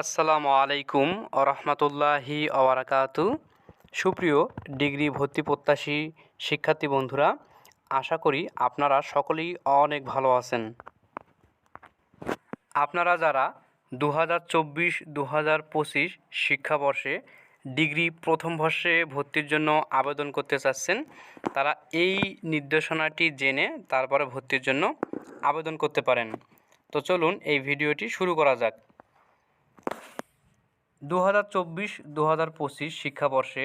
আসসালামু আলাইকুম আরহামতুল্লাহি আবরাকাতু সুপ্রিয় ডিগ্রি ভর্তি প্রত্যাশী শিক্ষার্থী বন্ধুরা, আশা করি আপনারা সকলেই অনেক ভালো আছেন। আপনারা যারা দু হাজার চব্বিশ দু হাজার পঁচিশ শিক্ষাবর্ষে ডিগ্রি প্রথম বর্ষে ভর্তির জন্য আবেদন করতে চাচ্ছেন, তারা এই নির্দেশনাটি জেনে তারপরে ভর্তির জন্য আবেদন করতে পারেন। তো চলুন এই ভিডিওটি শুরু করা যাক। দু হাজার চব্বিশ দু হাজার পঁচিশ শিক্ষাবর্ষে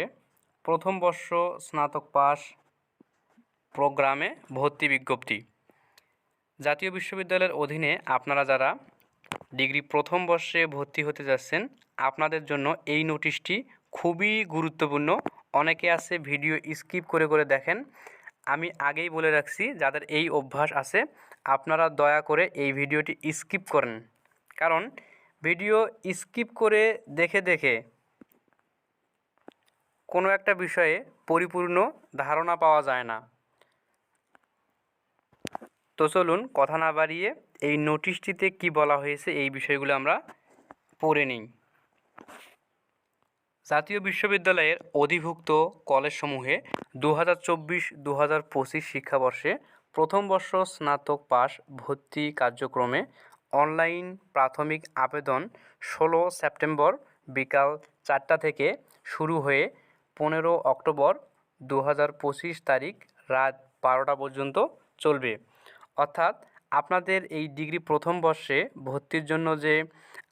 প্রথম বর্ষ স্নাতক পাস প্রোগ্রামে ভর্তি বিজ্ঞপ্তি। জাতীয় বিশ্ববিদ্যালয়ের অধীনে আপনারা যারা ডিগ্রি প্রথম বর্ষে ভর্তি হতে যাচ্ছেন, আপনাদের জন্য এই নোটিশটি খুবই গুরুত্বপূর্ণ। অনেকে আছে ভিডিও স্কিপ করে করে দেখেন। আমি আগেই বলে রাখছি, যাদের এই অভ্যাস আছে, আপনারা দয়া করে এই ভিডিওটি স্কিপ করেন। কারণ ভিডিও স্কিপ করে দেখে দেখে কোনো একটা বিষয়ে পরিপূর্ণ ধারণা পাওয়া যায় না। তো চলুন কথা না বাড়িয়ে এই নোটিশটিতে কি বলা হয়েছে এই বিষয়গুলো আমরা পড়ে নিই। জাতীয় বিশ্ববিদ্যালয়ের অধিভুক্ত কলেজসমূহে দু হাজার চব্বিশ দু হাজার পঁচিশ শিক্ষাবর্ষে প্রথম বর্ষ স্নাতক পাস ভর্তি কার্যক্রমে অনলাইন প্রাথমিক আবেদন ষোলো সেপ্টেম্বর বিকাল চারটা থেকে শুরু হয়ে পনেরো অক্টোবর দু হাজার পঁচিশ তারিখ রাত বারোটা পর্যন্ত চলবে। অর্থাৎ আপনাদের এই ডিগ্রি প্রথম বর্ষে ভর্তির জন্য যে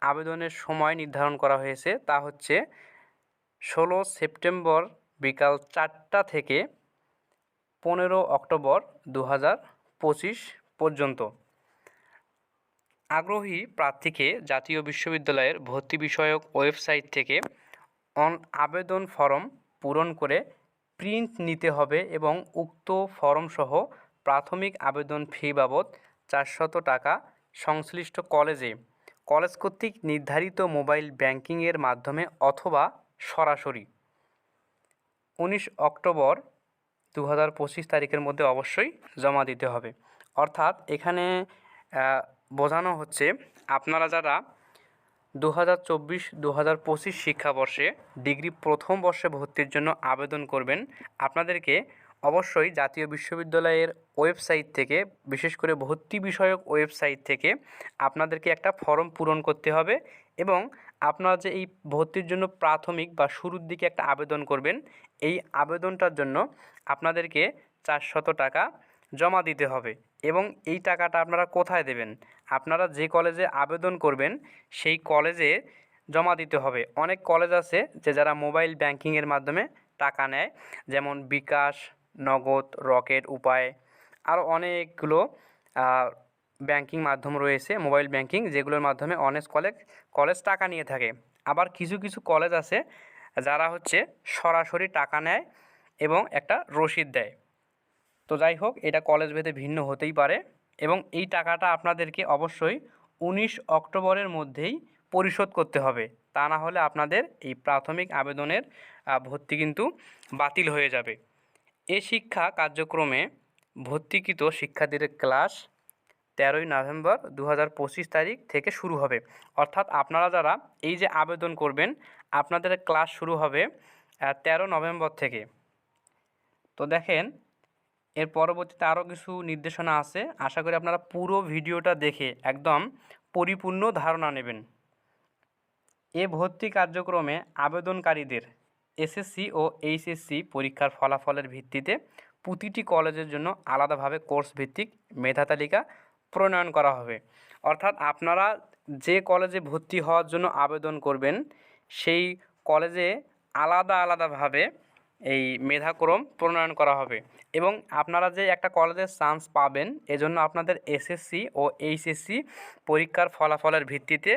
আবেদনের সময় নির্ধারণ করা হয়েছে তা হচ্ছে ষোলো সেপ্টেম্বর বিকাল চারটা থেকে পনেরো অক্টোবর দু পঁচিশ পর্যন্ত। আগ্রহী প্রার্থীকে জাতীয় বিশ্ববিদ্যালয়ের ভর্তি বিষয়ক ওয়েবসাইট থেকে অন আবেদন ফর্ম পূরণ করে প্রিন্ট নিতে হবে এবং উক্ত ফর্মসহ প্রাথমিক আবেদন ফি বাবদ চারশত টাকা সংশ্লিষ্ট কলেজে, কলেজ কর্তৃক নির্ধারিত মোবাইল ব্যাংকিংয়ের মাধ্যমে অথবা সরাসরি। উনিশ অক্টোবর দু হাজার পঁচিশ তারিখের মধ্যে অবশ্যই জমা দিতে হবে। অর্থাৎ এখানে বোঝানো হচ্ছে আপনারা যারা দু হাজার চব্বিশ দু হাজার পঁচিশ শিক্ষাবর্ষে ডিগ্রি প্রথম বর্ষে ভর্তির জন্য আবেদন করবেন, আপনাদেরকে অবশ্যই জাতীয় বিশ্ববিদ্যালয়ের ওয়েবসাইট থেকে, বিশেষ করে ভর্তি বিষয়ক ওয়েবসাইট থেকে আপনাদেরকে একটা ফর্ম পূরণ করতে হবে এবং আপনারা যে এই ভর্তির জন্য প্রাথমিক বা শুরুর দিকে একটা আবেদন করবেন, এই আবেদনটার জন্য আপনাদেরকে চারশত টাকা জমা দিতে হবে। এবং এই টাকাটা আপনারা কোথায় দেবেন? আপনারা যে কলেজে আবেদন করবেন, সেই কলেজে জমা দিতে হবে। অনেক কলেজ আছে যে যারা মোবাইল ব্যাংকিংয়ের মাধ্যমে টাকা নেয়, যেমন বিকাশ, নগদ, রকেট, উপায় আরও অনেকগুলো ব্যাংকিং মাধ্যম রয়েছে, মোবাইল ব্যাংকিং, যেগুলোর মাধ্যমে অনেক কলেজ কলেজ টাকা নিয়ে থাকে। আবার কিছু কিছু কলেজ আছে যারা হচ্ছে সরাসরি টাকা নেয় এবং একটা রসিদ দেয়। তো যাই হোক, এটা কলেজ ভেদে ভিন্ন হতেই পারে এবং এই টাকাটা আপনাদেরকে অবশ্যই উনিশ অক্টোবরের মধ্যেই পরিশোধ করতে হবে। তা না হলে আপনাদের এই প্রাথমিক আবেদনের ভর্তি কিন্তু বাতিল হয়ে যাবে। এ শিক্ষা কার্যক্রমে ভর্তিকৃত শিক্ষার্থীদের ক্লাস তেরোই নভেম্বর দু হাজার পঁচিশ তারিখ থেকে শুরু হবে। অর্থাৎ আপনারা যারা এই যে আবেদন করবেন, আপনাদের ক্লাস শুরু হবে তেরো নভেম্বর থেকে। তো দেখেন এর পরবর্তীতে আরও কিছু নির্দেশনা আছে। আশা করি আপনারা পুরো ভিডিওটা দেখে একদম পরিপূর্ণ ধারণা নেবেন। এ ভর্তি কার্যক্রমে আবেদনকারীদের এসএসসি ও এইচএসসি পরীক্ষার ফলাফলের ভিত্তিতে প্রতিটি কলেজের জন্য আলাদাভাবে কোর্স ভিত্তিক মেধা তালিকা প্রণয়ন করা হবে। অর্থাৎ আপনারা যে কলেজে ভর্তি হওয়ার জন্য আবেদন করবেন, সেই কলেজে আলাদা আলাদাভাবে এই মেধাক্রম প্রণয়ন করা হবে। এবং আপনারা যে একটা কলেজের চান্স পাবেন, এজন্য আপনাদের এসএসসি ও এইচএসসি পরীক্ষার ফলাফলের ভিত্তিতে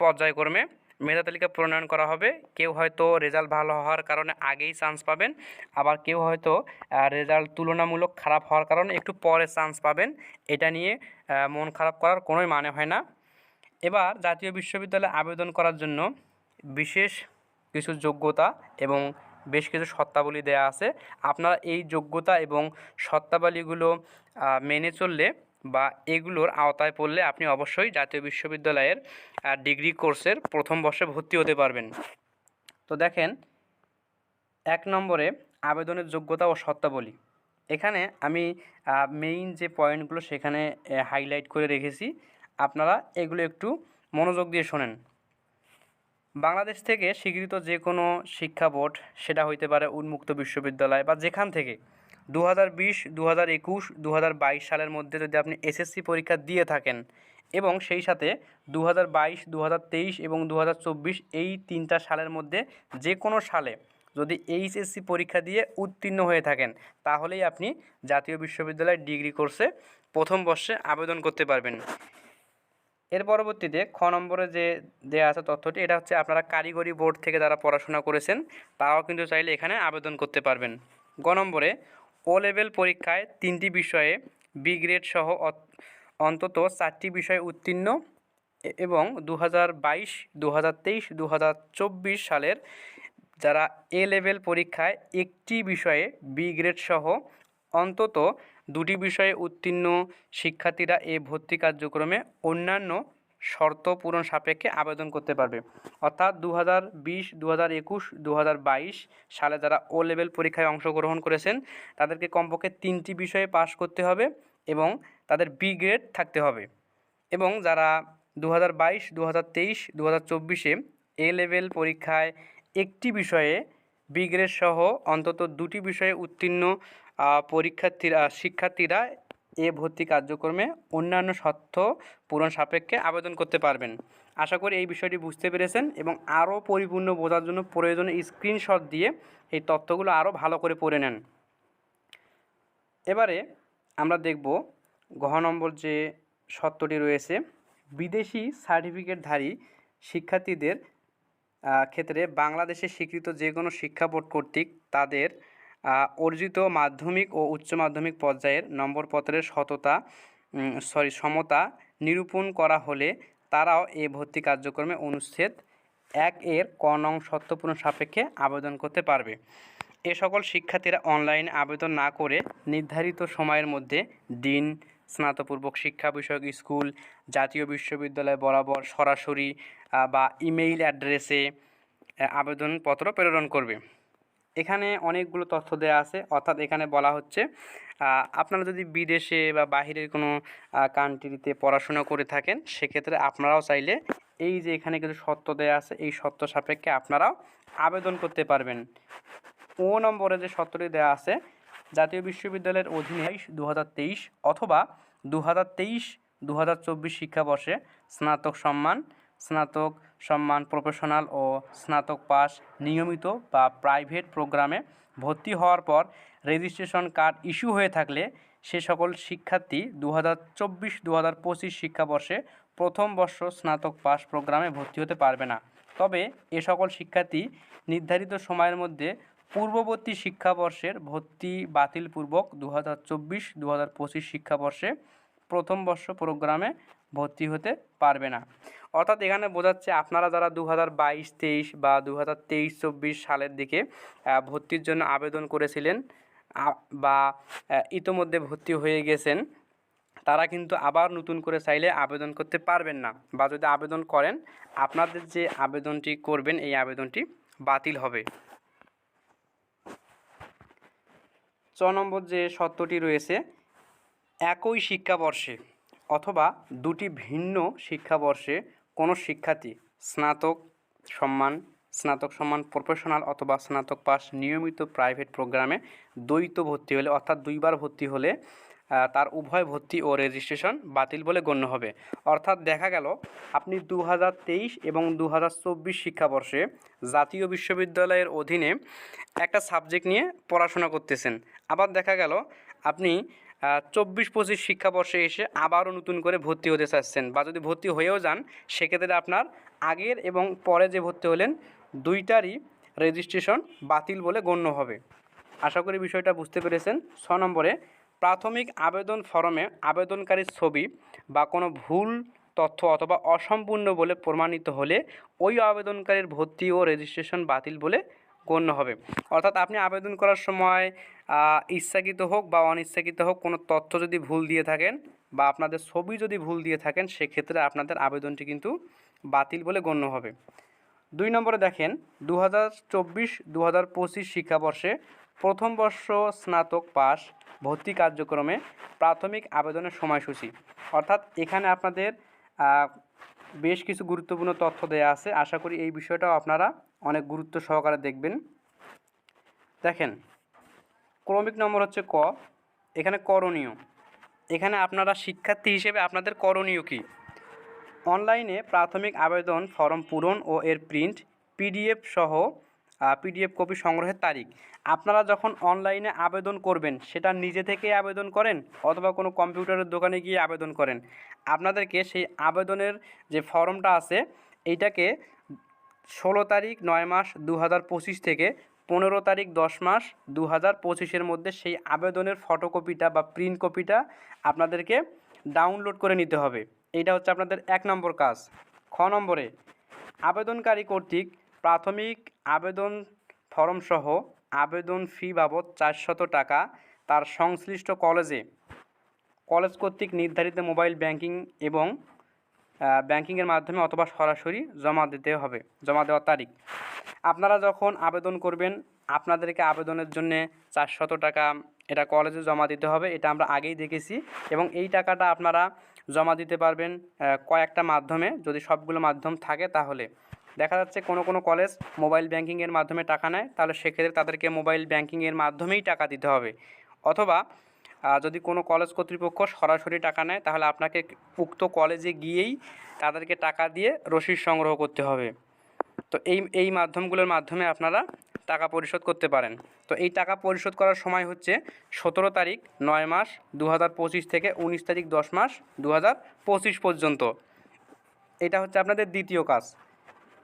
পর্যায়ক্রমে মেধা তালিকা প্রণয়ন করা হবে। কেউ হয়তো রেজাল্ট ভালো হওয়ার কারণে আগেই চান্স পাবেন, আবার কেউ হয়তো রেজাল্ট তুলনামূলক খারাপ হওয়ার কারণে একটু পরে চান্স পাবেন। এটা নিয়ে মন খারাপ করার কোনোই মানে হয় না। এবার জাতীয় বিশ্ববিদ্যালয়ে আবেদন করার জন্য বিশেষ কিছু যোগ্যতা এবং বেশ কিছু শর্তাবলী দেওয়া আছে। আপনারা এই যোগ্যতা এবং শর্তাবলীগুলো মেনে চললে বা এগুলোর আওতায় পড়লে আপনি অবশ্যই জাতীয় বিশ্ববিদ্যালয়ের ডিগ্রি কোর্সের প্রথম বর্ষে ভর্তি হতে পারবেন। তো দেখেন, এক নম্বরে আবেদনের যোগ্যতা ও শর্তাবলী। এখানে আমি মেইন যে পয়েন্টগুলো সেখানে হাইলাইট করে রেখেছি। আপনারা এগুলো একটু মনোযোগ দিয়ে শোনেন। বাংলাদেশ থেকে স্বীকৃত যে কোনো শিক্ষা বোর্ড, সেটা হইতে পারে উন্মুক্ত বিশ্ববিদ্যালয় বা যেখান থেকে দু হাজার বিশ দু হাজার একুশ দু হাজার বাইশ সালের মধ্যে যদি আপনি এসএসসি পরীক্ষা দিয়ে থাকেন এবং সেই সাথে দু হাজার বাইশ দু হাজার তেইশ এবং দু হাজার চব্বিশ এই তিনটা সালের মধ্যে যে কোনো সালে যদি এইচএসসি পরীক্ষা দিয়ে উত্তীর্ণ হয়ে থাকেন, তাহলেই আপনি জাতীয় বিশ্ববিদ্যালয়ের ডিগ্রি কোর্সে প্রথম বর্ষে আবেদন করতে পারবেন। এর পরবর্তীতে খ নম্বরে যে দেওয়া আছে তথ্যটি, এটা হচ্ছে আপনারা কারিগরি বোর্ড থেকে যারা পড়াশোনা করেছেন, তারাও কিন্তু চাইলে এখানে আবেদন করতে পারবেন। গ নম্বরে ও লেভেল পরীক্ষায় তিনটি বিষয়ে বি গ্রেড সহ অন্তত চারটি বিষয়ে উত্তীর্ণ এবং দু হাজার বাইশ দু হাজার তেইশ দু হাজার চব্বিশ সালের যারা এ লেভেল পরীক্ষায় একটি বিষয়ে বি গ্রেড সহ অন্তত দুটি বিষয়ে উত্তীর্ণ শিক্ষার্থীরা এ ভর্তি কার্যক্রমে অন্যান্য শর্ত পূরণ সাপেক্ষে আবেদন করতে পারবে। অর্থাৎ দু হাজার বিশ দু হাজার একুশ দু হাজার বাইশ সালে যারা ও লেভেল পরীক্ষায় অংশগ্রহণ করেছেন, তাদেরকে কমপক্ষে তিনটি বিষয়ে পাশ করতে হবে এবং তাদের বি গ্রেড থাকতে হবে। এবং যারা দু হাজার বাইশ দু হাজার তেইশ দু হাজার চব্বিশে এ লেভেল পরীক্ষায় একটি বিষয়ে বি গ্রেড সহ অন্তত দুটি বিষয়ে উত্তীর্ণ পরীক্ষার্থীরা শিক্ষার্থীরা এ ভর্তি কার্যক্রমে অন্যান্য শর্ত পূরণ সাপেক্ষে আবেদন করতে পারবেন। আশা করি এই বিষয়টি বুঝতে পেরেছেন এবং আরও পরিপূর্ণ বোঝার জন্য প্রয়োজনে স্ক্রিনশট দিয়ে এই তথ্যগুলো আরও ভালো করে পড়ে নেন। এবারে আমরা দেখব ঘ নম্বর যে শর্তটি রয়েছে, বিদেশি সার্টিফিকেটধারী শিক্ষার্থীদের ক্ষেত্রে বাংলাদেশে স্বীকৃত যে কোনো শিক্ষা বোর্ড কর্তৃক তাদের অর্জিত মাধ্যমিক ও উচ্চ মাধ্যমিক পর্যায়ের নম্বরপত্রের সততা সরি সমতা নিরূপণ করা হলে তারাও এ ভর্তি কার্যক্রমে অনুচ্ছেদ এক এর ক নং সত্যপূরণ সাপেক্ষে আবেদন করতে পারবে। এ সকল শিক্ষার্থীরা অনলাইনে আবেদন না করে নির্ধারিত সময়ের মধ্যে দিন স্নাতপূর্বক শিক্ষা বিষয়ক স্কুল, জাতীয় বিশ্ববিদ্যালয় বরাবর সরাসরি বা ইমেইল অ্যাড্রেসে আবেদনপত্র প্রেরণ করবে। এখানে অনেকগুলো তথ্য দেওয়া আছে। অর্থাৎ এখানে বলা হচ্ছে আপনারা যদি বিদেশে বা বাহিরের কোনো কান্ট্রিতে পড়াশোনা করে থাকেন, সেক্ষেত্রে আপনারাও চাইলে এই যে এখানে কিছু সত্য দেওয়া আছে, এই সত্য সাপেক্ষে আপনারাও আবেদন করতে পারবেন। ও নম্বরে যে সত্যটি দেওয়া আছে, জাতীয় বিশ্ববিদ্যালয়ের অধীনে দু হাজার তেইশ অথবা দু হাজার তেইশ দু শিক্ষাবর্ষে স্নাতক সম্মান স্নাতক সম্মান প্রফেশনাল ও স্নাতক পাস নিয়মিত বা প্রাইভেট প্রোগ্রামে ভর্তি হওয়ার পর রেজিস্ট্রেশন কার্ড ইস্যু হয়ে থাকলে সে সকল শিক্ষার্থী দু হাজার চব্বিশ দু হাজার পঁচিশ শিক্ষাবর্ষে প্রথম বর্ষ স্নাতক পাস প্রোগ্রামে ভর্তি হতে পারবে না। তবে এ সকল শিক্ষার্থী নির্ধারিত সময়ের মধ্যে পূর্ববর্তী শিক্ষাবর্ষের ভর্তি বাতিলপূর্বক দু হাজার চব্বিশ দু হাজার পঁচিশ শিক্ষাবর্ষে প্রথম বর্ষ প্রোগ্রামে ভর্তি হতে পারবে না। অর্থাৎ এখানে বোঝাচ্ছে আপনারা যারা দু হাজার বাইশ, তেইশ বা দু হাজার তেইশ, চব্বিশ সালের দিকে ভর্তির জন্য আবেদন করেছিলেন বা ইতোমধ্যে ভর্তি হয়ে গেছেন, তারা কিন্তু আবার নতুন করে চাইলে আবেদন করতে পারবেন না। বা যদি আবেদন করেন, আপনাদের যে আবেদনটি করবেন, এই আবেদনটি বাতিল হবে। চ নম্বর যে সত্যটি রয়েছে, একই শিক্ষাবর্ষে অথবা দুটি ভিন্ন শিক্ষাবর্ষে কোনো শিক্ষার্থী স্নাতক সম্মান স্নাতক সম্মান প্রফেশনাল অথবা স্নাতক পাস নিয়মিত প্রাইভেট প্রোগ্রামে দ্বৈত ভর্তি হলে, অর্থাৎ দুইবার ভর্তি হলে তার উভয় ভর্তি ও রেজিস্ট্রেশন বাতিল বলে গণ্য হবে। অর্থাৎ দেখা গেল, আপনি দু হাজার তেইশ এবং দু হাজার চব্বিশ শিক্ষাবর্ষে জাতীয় বিশ্ববিদ্যালয়ের অধীনে একটা সাবজেক্ট নিয়ে পড়াশোনা করতেছেন। আবার দেখা গেল, আপনি চব্বিশ পঁচিশ শিক্ষাবর্ষে এসে আবারও নতুন করে ভর্তি হতে চাচ্ছেন বা যদি ভর্তি হয়েও যান, সেক্ষেত্রে আপনার আগের এবং পরে যে ভর্তি হলেন, দুইটারই রেজিস্ট্রেশন বাতিল বলে গণ্য হবে। আশা করি বিষয়টা বুঝতে পেরেছেন। ছ নম্বরে, প্রাথমিক আবেদন ফরমে আবেদনকারীর ছবি বা কোনো ভুল তথ্য অথবা অসম্পূর্ণ বলে প্রমাণিত হলে ওই আবেদনকারীর ভর্তি ও রেজিস্ট্রেশন বাতিল বলে গণ্য হবে। অর্থাৎ আপনি আবেদন করার সময় ইচ্ছাকৃত হোক বা অনিচ্ছাকৃত হোক, কোনো তথ্য যদি ভুল দিয়ে থাকেন বা আপনাদের ছবি যদি ভুল দিয়ে থাকেন, সেক্ষেত্রে আপনাদের আবেদনটি কিন্তু বাতিল বলে গণ্য হবে। দুই নম্বরে দেখেন দু হাজার চব্বিশ দু হাজার পঁচিশ শিক্ষাবর্ষে প্রথম বর্ষ স্নাতক পাস ভর্তি কার্যক্রমে প্রাথমিক আবেদনের সময়সূচি। অর্থাৎ এখানে আপনাদের বেশ কিছু গুরুত্বপূর্ণ তথ্য দেওয়া আছে। আশা করি এই বিষয়টাও আপনারা অনেক গুরুত্ব সহকারে দেখবেন। দেখেন ক্রমিক নম্বর হচ্ছে ক। এখানে করণীয়। এখানে আপনারা শিক্ষার্থী হিসেবে আপনাদের করণীয় কী? অনলাইনে প্রাথমিক আবেদন ফর্ম পূরণ ও এর প্রিন্ট, পিডিএফ সহ পিডিএফ কপি সংগ্রহের তারিখ। আপনারা যখন অনলাইনে আবেদন করবেন, সেটা নিজে থেকে আবেদন করেন অথবা কোনো কম্পিউটারের দোকানে গিয়ে আবেদন করেন। আপনাদেরকে সেই আবেদনের যে ফর্মটা আছে এইটাকে ষোলো তারিখ নয় মাস দু হাজার পঁচিশ থেকে পনেরো তারিখ দশ মাস দু হাজার পঁচিশের মধ্যে সেই আবেদনের ফটোকপিটা বা প্রিন্ট কপিটা আপনাদেরকে ডাউনলোড করে নিতে হবে। এটা হচ্ছে আপনাদের এক নম্বর কাজ। খ নম্বরে, আবেদনকারী কর্তৃক প্রাথমিক আবেদন ফর্ম সহ আবেদন ফি বাবদ চারশত টাকা তার সংশ্লিষ্ট কলেজে, কলেজ কর্তৃক নির্ধারিত মোবাইল ব্যাংকিং এবং ব্যাংকিংয়ের মাধ্যমে অথবা সরাসরি জমা দিতে হবে, জমা দেওয়ার তারিখ। আপনারা যখন আবেদন করবেন, আপনাদেরকে আবেদনের জন্যে চারশত টাকা এটা কলেজে জমা দিতে হবে, এটা আমরা আগেই দেখেছি এবং এই টাকাটা আপনারা জমা দিতে পারবেন কয়েকটা মাধ্যমে, যদি সবগুলো মাধ্যম থাকে তাহলে। দেখা যাচ্ছে কোনো কোনো কলেজ মোবাইল ব্যাংকিংয়ের মাধ্যমে টাকা নেয়, তাহলে সেক্ষেত্রে তাদেরকে মোবাইল ব্যাংকিংয়ের মাধ্যমেই টাকা দিতে হবে। অথবা যদি কোনো কলেজ কর্তৃপক্ষ সরাসরি টাকা নেয়, তাহলে আপনাকে উক্ত কলেজে গিয়েই তাদেরকে টাকা দিয়ে রসিদ সংগ্রহ করতে হবে। তো এই এই মাধ্যমগুলোর মাধ্যমে আপনারা টাকা পরিশোধ করতে পারেন। তো এই টাকা পরিশোধ করার সময় হচ্ছে সতেরো তারিখ নয় মাস দু হাজার পঁচিশ থেকে উনিশ তারিখ দশ মাস দু হাজার পঁচিশ পর্যন্ত। এটা হচ্ছে আপনাদের দ্বিতীয় কাজ।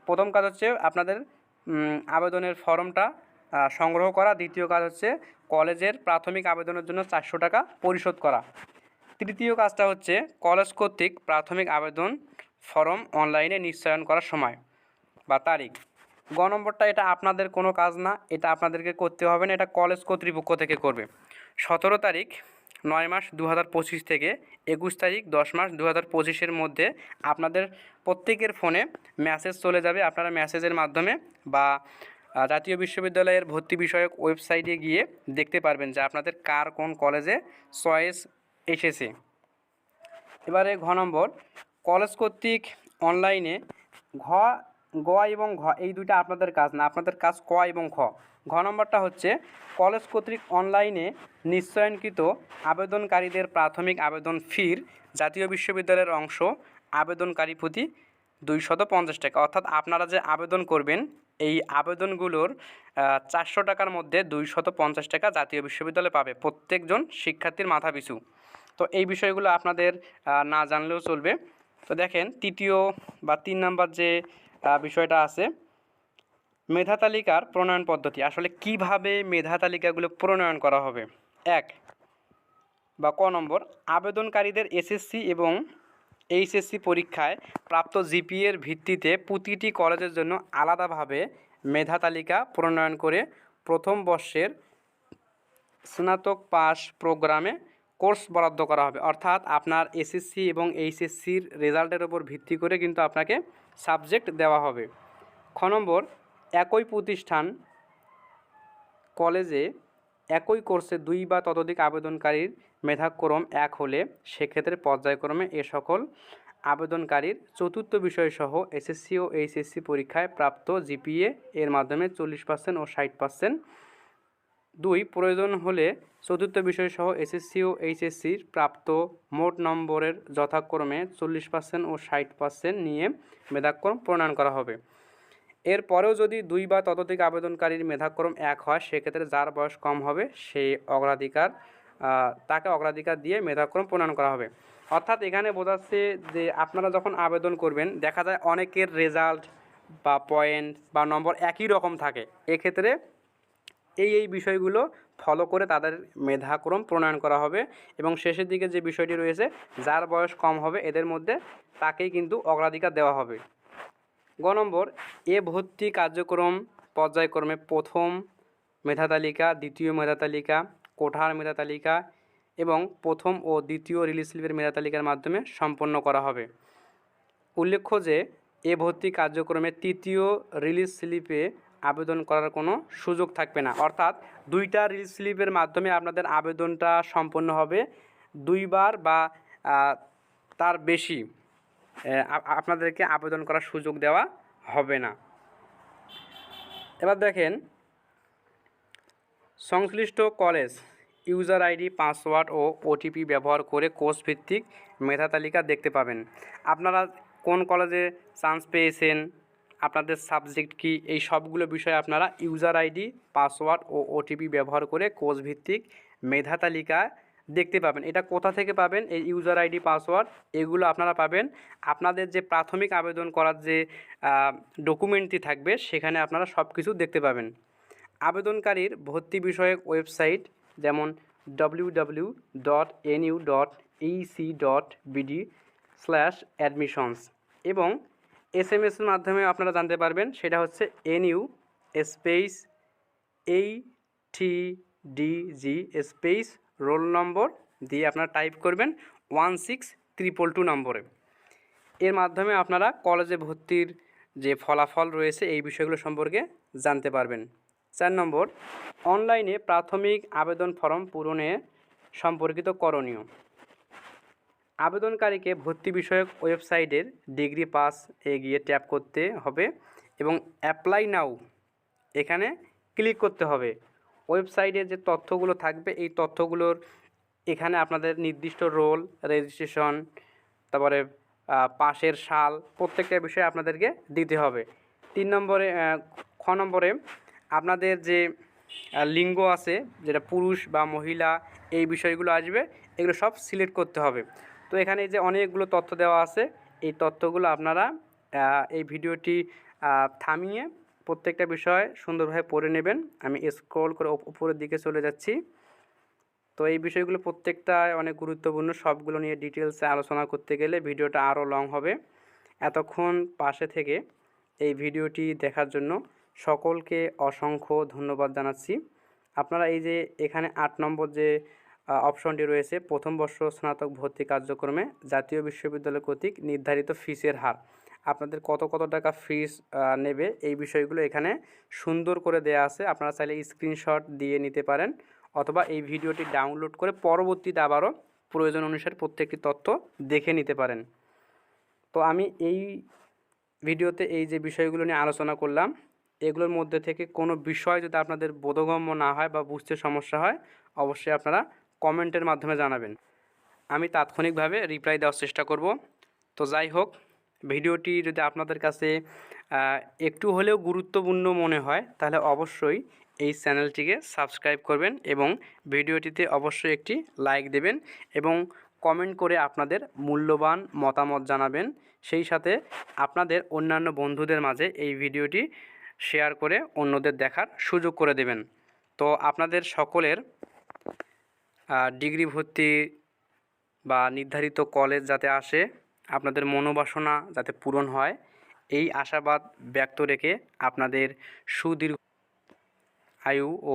প্রথম কাজ হচ্ছে আপনাদের আবেদনের ফর্মটা সংগ্রহ করা। দ্বিতীয় কাজ হচ্ছে কলেজের প্রাথমিক আবেদনের জন্য চারশো টাকা পরিশোধ করা। তৃতীয় কাজটা হচ্ছে কলেজ কর্তৃক প্রাথমিক আবেদন ফর্ম অনলাইনে নিশ্চয়ন করার সময় বা তারিখ। গ নম্বরটা, এটা আপনাদের কোনো কাজ না, এটা আপনাদেরকে করতে হবে না, এটা কলেজ কর্তৃপক্ষ থেকে করবে। সতেরো তারিখ, নয় মাস দু পঁচিশ থেকে একুশ তারিখ, দশ মাস দু হাজার পঁচিশের মধ্যে আপনাদের প্রত্যেকের ফোনে মেসেজ চলে যাবে। আপনারা মেসেজের মাধ্যমে বা জাতীয় বিশ্ববিদ্যালয়ের ভর্তি বিষয়ক ওয়েবসাইটে গিয়ে দেখতে পারবেন যে আপনাদের কার কোন কলেজে চয়েস এসেছে। এবারে ঘ নম্বর, কলেজ কর্তৃক অনলাইনে ঘ, গ এবং ঘ, এই দুইটা আপনাদের কাজ না, আপনাদের কাজ ক এবং খ। ঘ নম্বরটা হচ্ছে, কলেজ কর্তৃক অনলাইনে নিশ্চয়নকৃত আবেদনকারীদের প্রাথমিক আবেদন ফির জাতীয় বিশ্ববিদ্যালয়ের অংশ আবেদনকারী প্রতি দুইশত পঞ্চাশ টাকা। অর্থাৎ আপনারা যে আবেদন করবেন এই আবেদনগুলোর চারশো টাকার মধ্যে দুইশত পঞ্চাশ টাকা জাতীয় বিশ্ববিদ্যালয় পাবে প্রত্যেকজন শিক্ষার্থীর মাথা পিছু তো এই বিষয়গুলো আপনাদের না জানলেও চলবে। তো দেখেন, তৃতীয় বা তিন নাম্বার যে বিষয়টা আছে, মেধা তালিকার প্রণয়ন পদ্ধতি। আসলে কীভাবে মেধা তালিকাগুলো প্রণয়ন করা হবে? এক বা ক নম্বর, আবেদনকারীদের এসএসসি এবং এইচএসসি পরীক্ষায় প্রাপ্ত জিপিএর ভিত্তিতে প্রতিটি কলেজের জন্য আলাদাভাবে মেধা তালিকা প্রণয়ন করে প্রথম বর্ষের স্নাতক পাস প্রোগ্রামে কোর্স বরাদ্দ করা হবে। অর্থাৎ আপনার এসএসসি এবং এইচএসসির রেজাল্টের ওপর ভিত্তি করে কিন্তু আপনাকে সাবজেক্ট দেওয়া হবে। খ নম্বর, একই প্রতিষ্ঠান কলেজে একই কোর্সে দুই বা ততোধিক আবেদনকারীর মেধাক্রম এক হলে সেক্ষেত্রে পর্যায়ক্রমে এ সকল আবেদনকারীর চতুর্থ বিষয়সহ এসএসসি ও এইচএসসি পরীক্ষায় প্রাপ্ত জিপিএ এর মাধ্যমে চল্লিশ পার্সেন্ট ও ষাট পার্সেন্ট দুই, প্রয়োজন হলে চতুর্থ বিষয়সহ এসএসসি ও এইচএসসির প্রাপ্ত মোট নম্বরের যথাক্রমে চল্লিশ পার্সেন্ট ও ষাট পার্সেন্ট নিয়ে মেধাক্রম প্রণয়ন করা হবে। এরপরেও যদি দুই বা ততোধিক আবেদনকারীর মেধাক্রম এক হয়, সেক্ষেত্রে যার বয়স কম হবে, সেই অগ্রাধিকার তাকে অগ্রাধিকার দিয়ে মেধাক্রম প্রণয়ন করা হবে। অর্থাৎ এখানে বোঝাচ্ছে যে আপনারা যখন আবেদন করবেন, দেখা যায় অনেকের রেজাল্ট বা পয়েন্ট বা নম্বর একই রকম থাকে। এক্ষেত্রে এই এই বিষয়গুলো ফলো করে তাদের মেধাক্রম প্রণয়ন করা হবে এবং শেষের দিকে যে বিষয়টি রয়েছে, যার বয়স কম হবে, এদের মধ্যে তাকেই কিন্তু অগ্রাধিকার দেওয়া হবে। গ নম্বর, এ ভর্তি কার্যক্রম পর্যায়ক্রমে প্রথম মেধা তালিকা, দ্বিতীয় মেধা তালিকা, কোঠার মেধা তালিকা এবং প্রথম ও দ্বিতীয় রিলিজ স্লিপের মেধা তালিকার মাধ্যমে সম্পন্ন করা হবে। উল্লেখ্য যে, এ ভর্তি কার্যক্রমে তৃতীয় রিলিজ স্লিপে আবেদন করার কোনো সুযোগ থাকবে না। অর্থাৎ দুইটা রিলিজ স্লিপের মাধ্যমে আপনাদের আবেদনটা সম্পন্ন হবে দুইবার বা তার বেশি। আপনাদেরকে আবেদন করার সুযোগ দেওয়া হবে না। এবার দেখেন, সংশ্লিষ্ট কলেজ ইউজার আইডি, পাসওয়ার্ড ও ওটিপি ব্যবহার করে কোর্স ভিত্তিক মেধা তালিকা দেখতে পাবেন। আপনারা কোন কলেজে চান্স পেয়েছেন, আপনাদের সাবজেক্ট কি, এই সবগুলো বিষয়ে আপনারা ইউজার আইডি, পাসওয়ার্ড ও ওটিপি ব্যবহার করে কোর্স ভিত্তিক মেধা তালিকা দেখতে পাবেন। এটা কোথা থেকে পাবেন? এই ইউজার আইডি পাসওয়ার্ড এগুলো আপনারা পাবেন। আপনাদের যে প্রাথমিক আবেদন করার যে ডকুমেন্টটি থাকবে, সেখানে আপনারা সব কিছু দেখতে পাবেন। আবেদনকারীর ভর্তি বিষয়ক ওয়েবসাইট যেমন W W dot NU dot dot BD slash admissions এবং এস এম এসের মাধ্যমে আপনারা জানতে পারবেন, সেটা হচ্ছে এনইউ স্পেস এই T D G space roll number দিয়ে আপনারা টাইপ করবেন ওয়ান সিক্স ত্রিপল টু নম্বরে। এর মাধ্যমে আপনারা কলেজে ভর্তির যে ফলাফল রয়েছে এই বিষয়গুলো সম্পর্কে জানতে পারবেন। চার নম্বর, অনলাইনে প্রাথমিক আবেদন ফর্ম পূরণে সম্পর্কিত করণীয়। আবেদনকারীকে ভর্তি বিষয়ক ওয়েবসাইটের ডিগ্রি পাস এ গিয়ে ট্যাপ করতে হবে এবং অ্যাপ্লাই নাও। এখানে ক্লিক করতে হবে। ওয়েবসাইটে যে তথ্যগুলো থাকবে, এই তথ্যগুলোর এখানে আপনাদের নির্দিষ্ট রোল, রেজিস্ট্রেশন, তারপরে পাশের সাল, প্রত্যেকটা বিষয়ে আপনাদেরকে দিতে হবে। তিন নম্বরে খ নম্বরে আপনাদের যে লিঙ্গ আছে, যেটা পুরুষ বা মহিলা, এই বিষয়গুলো আসবে, এগুলো সব সিলেক্ট করতে হবে। তো এখানে যে অনেকগুলো তথ্য দেওয়া আছে, এই তথ্যগুলো আপনারা এই ভিডিওটি থামিয়ে প্রত্যেকটা বিষয় সুন্দরভাবে পড়ে নেবেন। আমি স্ক্রল করে উপরের দিকে চলে যাচ্ছি। তো এই বিষয়গুলো প্রত্যেকটা অনেক গুরুত্বপূর্ণ। সবগুলো নিয়ে ডিটেলসে আলোচনা করতে গেলে ভিডিওটা আরও লং হবে। এতক্ষণ পাশে থেকে এই ভিডিওটি দেখার জন্য সকলকে অসংখ্য ধন্যবাদ জানাচ্ছি। আপনারা এই যে এখানে আট নম্বর যে অপশনটি রয়েছে, প্রথম বর্ষ স্নাতক ভর্তি কার্যক্রমে জাতীয় বিশ্ববিদ্যালয় কর্তৃক নির্ধারিত ফিসের হার। আপনাদের কত কত টাকা ফিস নেবে, এই বিষয়গুলো এখানে সুন্দর করে দেয়া আছে। আপনারা চাইলে স্ক্রিনশট দিয়ে নিতে পারেন অথবা এই ভিডিওটি ডাউনলোড করে পরবর্তীতে আবারও প্রয়োজন অনুসারে প্রত্যেকটি তথ্য দেখে নিতে পারেন। তো আমি এই ভিডিওতে এই যে বিষয়গুলো নিয়ে আলোচনা করলাম, এগুলোর মধ্যে থেকে কোনো বিষয় যদি আপনাদের বোধগম্য না হয় বা বুঝতে সমস্যা হয়, অবশ্যই আপনারা কমেন্টের মাধ্যমে জানাবেন। আমি তাৎক্ষণিকভাবে রিপ্লাই দেওয়ার চেষ্টা করব। তো যাই হোক ভিডিওটি যদি আপনাদের কাছে একটু হলেও গুরুত্বপূর্ণ মনে হয়, তাহলে অবশ্যই এই চ্যানেলটিকে সাবস্ক্রাইব করবেন এবং ভিডিওটিতে অবশ্যই একটি লাইক দেবেন এবং কমেন্ট করে আপনাদের মূল্যবান মতামত জানাবেন। সেই সাথে আপনাদের অন্যান্য বন্ধুদের মাঝে এই ভিডিওটি শেয়ার করে অন্যদের দেখার সুযোগ করে দেবেন। তো আপনাদের সকলের ডিগ্রি ভর্তি বা নির্ধারিত কলেজ যাতে আসে আপনাদের মনোবাসনা যাতে পূরণ হয়, এই আশাবাদ ব্যক্ত রেখে আপনাদের সুদীর্ঘ আয়ু ও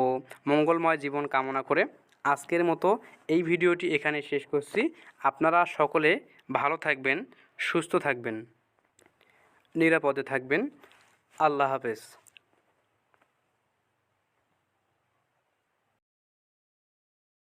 মঙ্গলময় জীবন কামনা করে আজকের মতো এই ভিডিওটি এখানে শেষ করছি। আপনারা সকলে ভালো থাকবেন, সুস্থ থাকবেন, নিরাপদে থাকবেন। আল্লাহ হাফেজ।